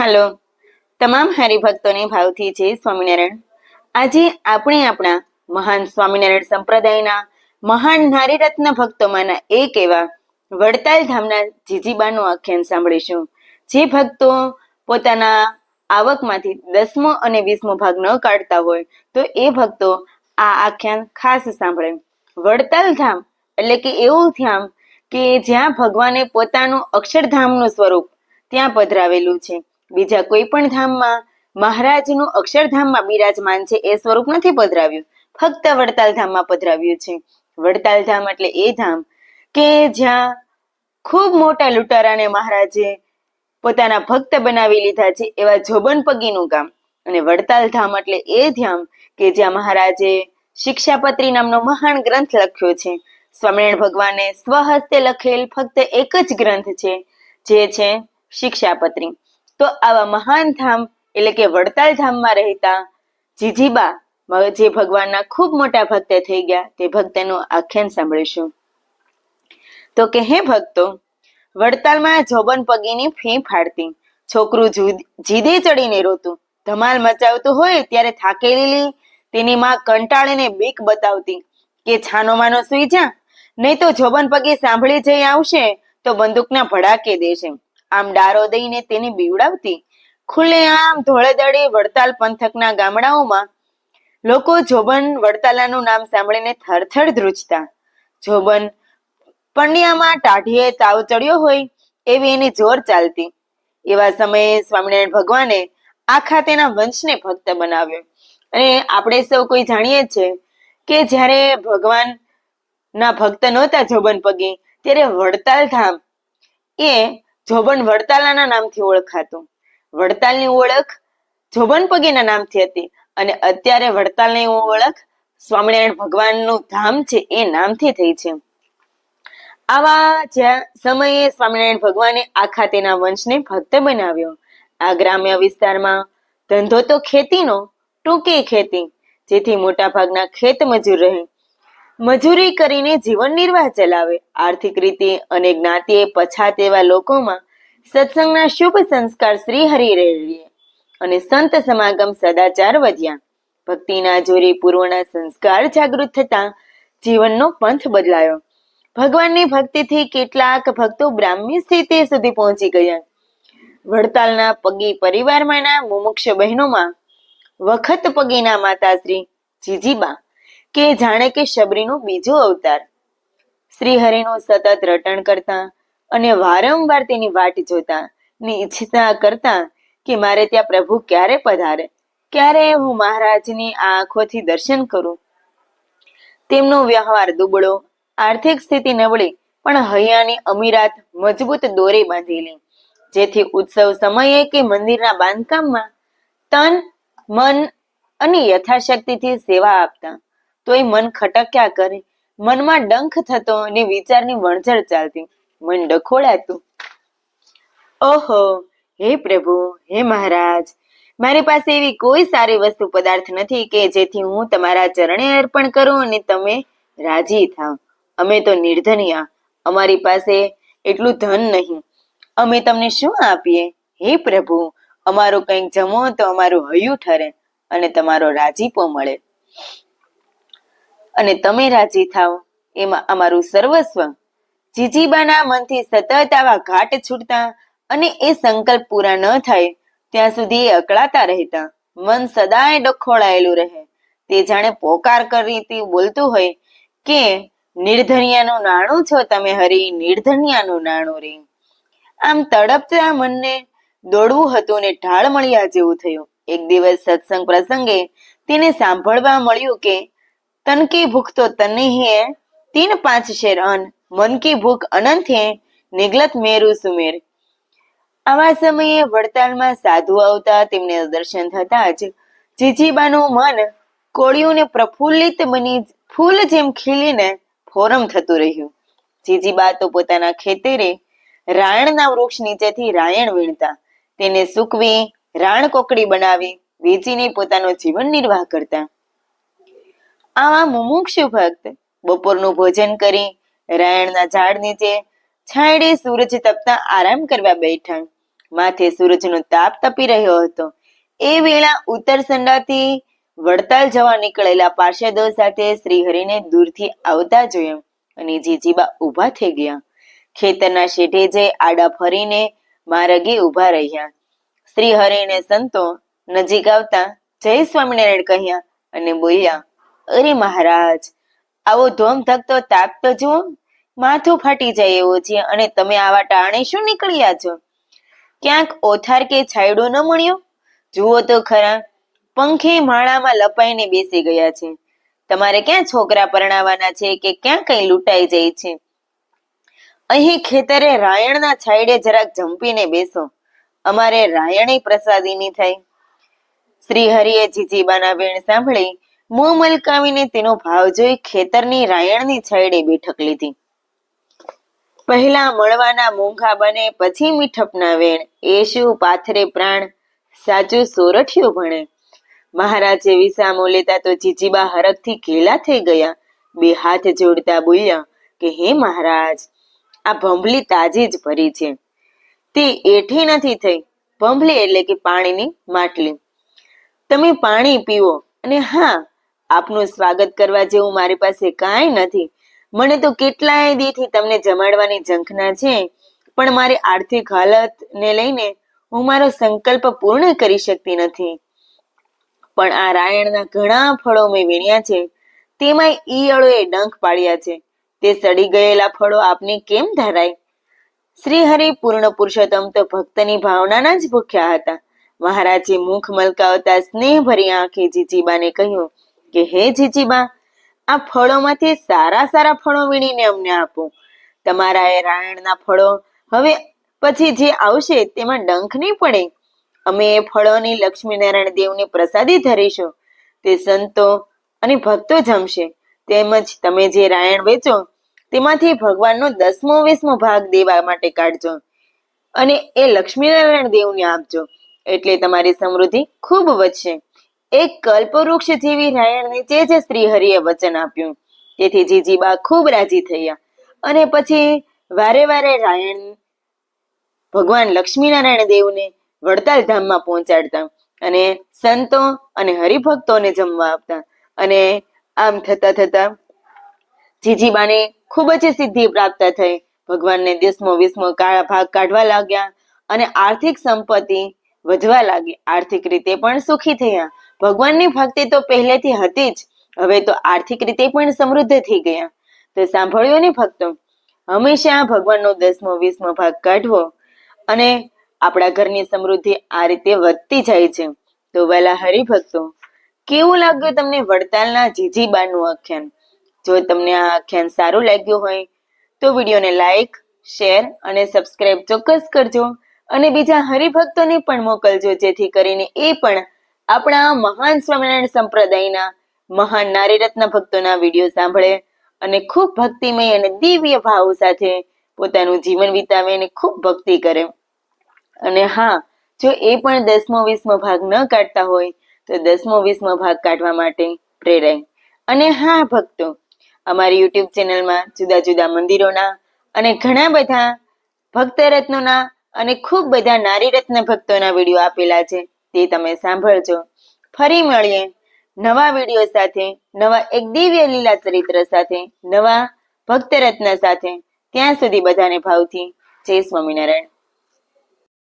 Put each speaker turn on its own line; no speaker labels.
હાલો. તમામ હરિભક્તોને ભાવથી જય સ્વામિનારાયણ. આજે આપણે આપણા મહાન સ્વામિનારાયણ સંપ્રદાયના મહાન નારીરત્ન ભક્તોમાંના એક એવા વડતાલ ધામના જીજીબાનું આખ્યાન સાંભળીશું. જે ભક્તો પોતાના આવકમાંથી દસમો અને વીસમો ભાગ ન કાઢતા હોય, તો એ ભક્તો આ આખ્યાન ખાસ સાંભળે. વડતાલ ધામ એટલે કે એવું ધામ કે જ્યાં ભગવાને પોતાનું અક્ષરધામનું સ્વરૂપ ત્યાં પધરાવેલું છે. બીજા કોઈ પણ ધામમાં મહારાજનું અક્ષરધામમાં બિરાજમાન છે એ સ્વરૂપ નથી પધરાવ્યું. ફક્ત વડતાલ ધામમાં પધરાવ્યું છે. વડતાલ ધામ એટલે એ ધામ કે જ્યાં ખૂબ મોટા લૂંટારાને મહારાજે પોતાના ભક્ત બનાવી લીધા છે એવા જોબન પગીનું ગામ. અને વડતાલ ધામ એટલે એ ધામ કે જ્યાં મહારાજે શિક્ષાપત્રી નામનો મહાન ગ્રંથ લખ્યો છે. સ્વામિનારાયણ ભગવાને સ્વહસ્તે લખેલ ફક્ત એક જ ગ્રંથ છે, જે છે શિક્ષાપત્રી. તો આવા મહાન ધામ એટલે કે વડતાલ ધામમાં રહેતા જીજીબા જે ભગવાનના ખૂબ મોટા ભક્ત થઈ ગયા તે ભક્તનું આખ્યાન સાંભળીશું. તો કે હે ભક્તો, વડતાલમાં જોબન પગીની ફી ફાડતી, છોકરું જુદ- ચડીને રોતું, ધમાલ મચાવતું હોય ત્યારે થાકેલી તેની માં કંટાળીને બીક બતાવતી કે છાનો માનો સુઈ જા, નહીં તો જોબન પગી સાંભળી જઈ આવશે તો બંદૂકના ભડાકે દેશે. આમ ડારો દઈને તેને બીવડાવતી. ખુલ્લેઆમ વડતાલ પંથકના ગામડાઓમાં લોકો જોબન વડતાલાનું નામ સાંભળીને થરથર ધ્રુજતા. જોબન પંડ્યામાં ટાઢીએ તાવ ચડ્યો હોય એવી એની જોર ચાલતી. એવા સમયે સ્વામિનારાયણ ભગવાને આખા તેના વંશને ભક્ત બનાવ્યો. અને આપણે સૌ કોઈ જાણીએ છે કે જ્યારે ભગવાન ના ભક્ત નહોતા જોબન પગે, ત્યારે વડતાલ ધામ એ જોબન વડતાલાના નામથી ઓળખાતું. વડતાલની ઓળખ જોબન પગીના નામથી હતી અને અત્યારે વડતાલની ઓળખ સ્વામિનારાયણ ભગવાનનું ધામ છે એ નામથી થઈ છે. આવા જ્યાં સમયે સ્વામિનારાયણ ભગવાને આખા તેના વંશને ભક્ત બનાવ્યો. આ ગ્રામ્ય વિસ્તારમાં ધંધો તો ખેતીનો, ટૂંકી ખેતી, જેથી મોટા ભાગના ખેત મજૂર રહે. મજૂરી કરીને જીવન નિર્વાહ ચલાવે. આર્થિક રીતે અને જ્ઞાતિએ પછાત એવા લોકોમાં સત્સંગના શુભ સંસ્કાર શ્રી હરિ રેડીએ અને સંત સમાગમ સદાચાર વધ્યા. ભક્તિના જોરે પૂર્વના સંસ્કાર જાગૃત થતા જીવનનો પંથ બદલાયો. ભગવાનની ભક્તિથી કેટલાક ભક્તો બ્રાહ્મી સ્થિતિ સુધી પહોંચી ગયા. વડતાલના પગી પરિવારમાંના મુમુક્ષ બહેનોમાં વખત પગીના માતાશ્રી જીજીબા કે જાણે કે શબરીનો બીજો અવતાર. શ્રીહરિનું સતત રટણ કરતા અને વારંવાર તેની વાટ જોતા ની ઈચ્છતા કરતા કે મારે ત્યાં પ્રભુ ક્યારે પધારે, ક્યારે હું મહારાજની આંખોથી દર્શન કરું. તેમનો વ્યવહાર દુબળો, આર્થિક સ્થિતિ નબળી, પણ હૈયાની અમીરાત મજબૂત દોરે બાંધેલી, જેથી ઉત્સવ સમયે કે મંદિરના બાંધકામમાં તન, મન અને યથાશક્તિથી સેવા આપતા. તોય મન ખટક્યા કરે. મનમાં ડંખ થતો અને વિચારની વણઝર ચાલતી. મન ડખોળાતું ઓહો, હે પ્રભુ, હે મહારાજ. મારી પાસે એવી કોઈ સારી વસ્તુ પદાર્થ નથી કે જેથી હું તમારા ચરણે અર્પણ કરું અને તમે રાજી થાવ. અમે તો નિર્ધનિયા. અમારી પાસે એટલું ધન નહીં. અમે તમને શું આપીએ? હે પ્રભુ, અમારું કંઈક જમો તો અમારું હયું ઠરે અને તમારો રાજીપો મળે. અને તમે રાજી થાવ એમાં અમારું સર્વસ્વ જીજીબાના મનથી સતત આવા ઘાટ છૂટતા અને એ સંકલ્પ પૂરા ન થાય, ત્યાં સુધી અકળાતા રહેતા. મન સદાય ડખોળાયેલું રહે. તે જાણે પોકાર કરી બોલતું હોય કે, નિર્ધનિયાનું નાણું છો તમે હરી, નિર્ધનિયાનું નાણું રે. આમ તડપતા મનને દોડવું હતું ને ઢાળ મળ્યા જેવું થયું. એક દિવસ સત્સંગ પ્રસંગે તેને સાંભળવા મળ્યું કે તન કી ભૂખ તો તને હે, તીન પાંચ શેર અન મન કી ભૂખ અનંત હે, નિગલત મેરુ સુમેર. આવા સમયે વડતાલમાં સાધુ આવતા તેમને દર્શન થતા જ જીજીબાનું મન કોળિયુંને પ્રફુલ્લિત બની ફૂલ જેમ ખીલીને ફોરમ થતું રહ્યું. જીજીબા તો પોતાના ખેતરે રાયણના વૃક્ષ નીચેથી રાયણ વીણતા. તેને સૂકવી, રાણ કોકડી બનાવી, વેચીને પોતાનો જીવન નિર્વાહ કરતા. આવા મુમુક્ષુ ભક્ત બપોરનું ભોજન કરી રાયણના ઝાડ નીચે છાંયડે સૂરજ તપતા આરામ કરવા બેઠા. માથે સૂરજનો તાપ તપી રહ્યો હતો. એ વેળા ઉત્તર સંડાથી વડતાલ જવા નીકળેલા પાર્ષદો સાથે શ્રીહરિને દૂરથી આવતા જોયા અને જીજીબા ઊભા થઈ ગયા. ખેતરના શેઠે જઈ આડા ફરીને માર્ગે ઊભા રહ્યા. શ્રીહરિને સંતો નજીક આવતા જય સ્વામિનારાયણ કહ્યા અને બોલ્યા અરે મહારાજ, આવો ધોમ ધકતો તાપ તો જુઓ માથું ફાટી જાય એવો છે અને તમે આવા ટાણે શું નીકળ્યા છો? ક્યાંક ઓથાર કે છાયડો ન મળ્યો? જુઓ તો ખરા, પંખે માળામાં લપાઈને બેસી ગયા છે. તમારે ક્યાં છોકરા પરણાવવાના છે કે ક્યાં કઈ લૂંટાઈ જાય છે? અહીં ખેતરે રાયણના છાયડે જરાક જંપીને બેસો. અમારે રાયણે પ્રસાદીની થાય. શ્રી હરિએ જીજીબાના વેણ સાંભળી મોં મલકાવીને તેનો ભાવ જોઈ ખેતરની રાયણની છાયડે બેઠક લીધી. પહેલા મળવાના મોંઘા બને, પછી મીઠપના વેણ. એ શું પાથરે પ્રાણ? સાચું સોરઠિયું ભણે. મહારાજે વિસામો લેતા તો જીજીબા હરખથી ઘેલા થઈ ગયા. બે હાથ જોડતા બોલ્યા કે, હે મહારાજ, આ ભંભલી તાજી જ ભરી છે. તે એઠી નથી થઈ. ભંભલી એટલે કે પાણીની માટલી. તમે પાણી પીવો. અને હા આપનું સ્વાગત કરવા જેવું મારી પાસે કાંઈ નથી. મને તો કેટલાય દીથી તમને જમાડવાની ઝંખના છે, પણ મારી આર્થિક હાલતને લઈને હું મારો સંકલ્પ પૂર્ણ કરી શકતી નથી. પણ આ રાયણના ઘણા ફળો મેં વીણ્યા છે તેમાં ઈયળોએ ડંખ પાડ્યા છે. તે સડી ગયેલા ફળો આપને કેમ ધરાય? શ્રી હરિ પૂર્ણ પુરુષોત્તમ તો ભક્તની ભાવનાના જ ભૂખ્યા હતા. મહારાજે મુખ મલકાવતા સ્નેહ ભરી આંખે જીજીબાને કહ્યું કે હે જીજીબા, આ ફળોમાંથી સારા સારા ફળો વીણીને અમને આપો. તમારા એ રાયણના ફળો હવે પછી જે આવશે તેમાં ડંખ નહીં પડે. અમે એ ફળોની લક્ષ્મીનારાયણ દેવની પ્રસાદી ધરીશું. તે સંતો અને ભક્તો જમશે. તેમજ તમે જે રાયણ વેચો, તેમાંથી ભગવાનનો દસમો, વીસમો ભાગ દેવા માટે કાઢજો. અને એ લક્ષ્મીનારાયણ દેવને આપજો. એટલે તમારી સમૃદ્ધિ ખૂબ વધશે. એક કલ્પવૃક્ષ જેવી રાયણ નીચે જે શ્રી હરિએ વચન આપ્યું, તેથી જીજીબા ખૂબ રાજી થયા. અને પછી વારે વારે રાયણ, ભગવાન લક્ષ્મીનારાયણ દેવને વડતાલ ધામમાં પહોંચાડતા અને સંતો અને હરિભક્તોને જમવા આપતા. અને આમ થતા થતા જીજીબાને ખૂબ જ સિદ્ધિ પ્રાપ્ત થઈ. ભગવાનને વીસમો કાળા ભાગ કાઢવા લાગ્યા અને આર્થિક સંપત્તિ વધવા લાગી. આર્થિક રીતે પણ સુખી થયા. ભગવાનની ભક્તિ તો પહેલેથી હતી જ. હવે તો આર્થિક રીતે પણ સમૃદ્ધ થઈ ગયા. તો સાંભળ્યો ને ભક્તો? હંમેશા ભગવાનનો દસમો, વીસમો ભાગ કાઢવો અને આપણા ઘરની સમૃદ્ધિ આ રીતે વધતી જાય છે. તો વેલા હરિભક્તો, કેવું લાગ્યું તમને વડતાલના જીજીબાનું આખ્યાન? જો તમને આ આખ્યાન સારું લાગ્યું હોય, તો વિડીયોને લાઈક, શેર અને સબસ્ક્રાઇબ ચોક્કસ કરજો અને બીજા હરિભક્તોને પણ મોકલજો જેથી કરીને એ પણ આપણા મહાન સ્વામિનારાયણ સંપ્રદાયના મહાન નારીરત્ન ભક્તોના વીડિયો સાંભળે અને ખૂબ ભક્તિમય અને દિવ્ય ભાવ સાથે પોતાનું જીવન વિતાવે અને ખૂબ ભક્તિ કરે. અને હા, જો એ પણ દસમો, વીસમો ભાગ ન કાઢતા હોય, તો દસમો, વીસમો ભાગ કાઢવા માટે પ્રેરાય. અને હા, ભક્તો, અમારી યુટ્યુબ ચેનલમાં જુદા જુદા મંદિરોના અને ઘણા બધા ભક્ત રત્નોના અને ખૂબ બધા નારી રત્ન ભક્તોના વીડિયો આપેલા છે. તે તમે સાંભળજો. ફરી મળીએ નવા વીડિયો સાથે, નવા એક દિવ્ય લીલા ચરિત્ર સાથે, નવા ભક્ત રત્ન સાથે. ત્યાં સુધી બધાને ભાવથી જય સ્વામિનારાયણ.